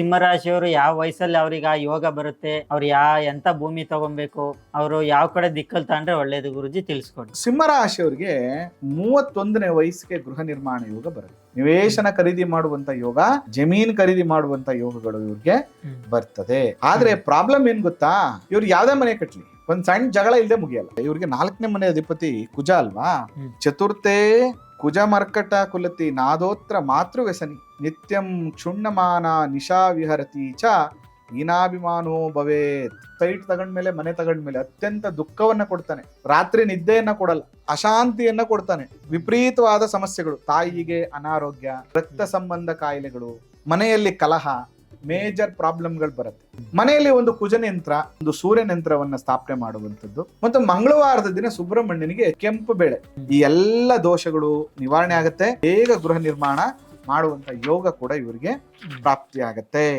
ಸಿಂಹರಾಶಿಯವರು ಯಾವ ವಯಸ್ಸಲ್ಲಿ ಅವ್ರಿಗೆ ಆ ಯೋಗ ಬರುತ್ತೆ ಅವ್ರು ಯಾ ಎಂತ ಭೂಮಿ ತಗೊಬೇಕು ಅವರು ಯಾವ ಕಡೆ ದಿಕ್ಕಲ್ ತಗೊಂಡ್ರೆ ಒಳ್ಳೇದು ಗುರುಜಿ ತಿಳಿಸ್ಕೊಡಿ. ಸಿಂಹರಾಶಿಯವರಿಗೆ ಮೂವತ್ತೊಂದನೇ ವಯಸ್ಸಿಗೆ ಗೃಹ ನಿರ್ಮಾಣ ಯೋಗ ಬರುತ್ತೆ. ನಿವೇಶನ ಖರೀದಿ ಮಾಡುವಂತ ಯೋಗ ಜಮೀನ್ ಖರೀದಿ ಮಾಡುವಂತ ಯೋಗಗಳು ಇವ್ರಿಗೆ ಬರ್ತದೆ. ಆದ್ರೆ ಪ್ರಾಬ್ಲಮ್ ಏನ್ ಗೊತ್ತಾ? ಇವ್ರು ಯಾವ್ದೇ ಮನೆ ಕಟ್ಲಿ. ಒಂದ್ ಸಣ್ಣ ಜಗಳ ಇಲ್ಲದೆ ಮುಗಿಯಲ್ಲ. ಇವ್ರಿಗೆ ನಾಲ್ಕನೇ ಮನೆ ಅಧಿಪತಿ ಕುಜ ಅಲ್ವಾ. ಚತುರ್ಥೇ ಕುಜ ಮರ್ಕಟ ಕುಲತಿ ನಾದೋತ್ರ ಮಾತೃವ್ಯಸನಿ ನಿತ್ಯಂ ಕ್ಷುಣ್ಣಮಾನ ನಿಶಾ ವಿಹರತಿ ಚ ಹೀನಾಭಿಮಾನೋ ಭವೇತ್. ಸೈಟ್ ತಗೊಂಡ್ಮೇಲೆ, ಮನೆ ತಗೊಂಡ್ಮೇಲೆ ಅತ್ಯಂತ ದುಃಖವನ್ನ ಕೊಡ್ತಾನೆ. ರಾತ್ರಿ ನಿದ್ದೆಯನ್ನ ಕೊಡಲ್ಲ, ಅಶಾಂತಿಯನ್ನ ಕೊಡ್ತಾನೆ. ವಿಪರೀತವಾದ ಸಮಸ್ಯೆಗಳು, ತಾಯಿಗೆ ಅನಾರೋಗ್ಯ, ರಕ್ತ ಸಂಬಂಧ ಕಾಯಿಲೆಗಳು, ಮನೆಯಲ್ಲಿ ಕಲಹ ಮೇಜರ್ ಪ್ರಾಬ್ಲಮ್ಗಳು ಬರುತ್ತೆ. ಮನೆಯಲ್ಲಿ ಒಂದು ಕುಜನಯಂತ್ರ ಒಂದು ಸೂರ್ಯನ ಯಂತ್ರವನ್ನ ಸ್ಥಾಪನೆ ಮಾಡುವಂಥದ್ದು. ಮತ್ತು ಮಂಗಳವಾರದ ದಿನ ಸುಬ್ರಹ್ಮಣ್ಯನಿಗೆ ಕೆಂಪು ಬೇಳೆ. ಈ ಎಲ್ಲ ದೋಷಗಳು ನಿವಾರಣೆ ಆಗುತ್ತೆ. ಬೇಗ ಗೃಹ ನಿರ್ಮಾಣ ಮಾಡುವಂತ ಯೋಗ ಕೂಡ ಇವರಿಗೆ ಪ್ರಾಪ್ತಿ ಆಗತ್ತೆ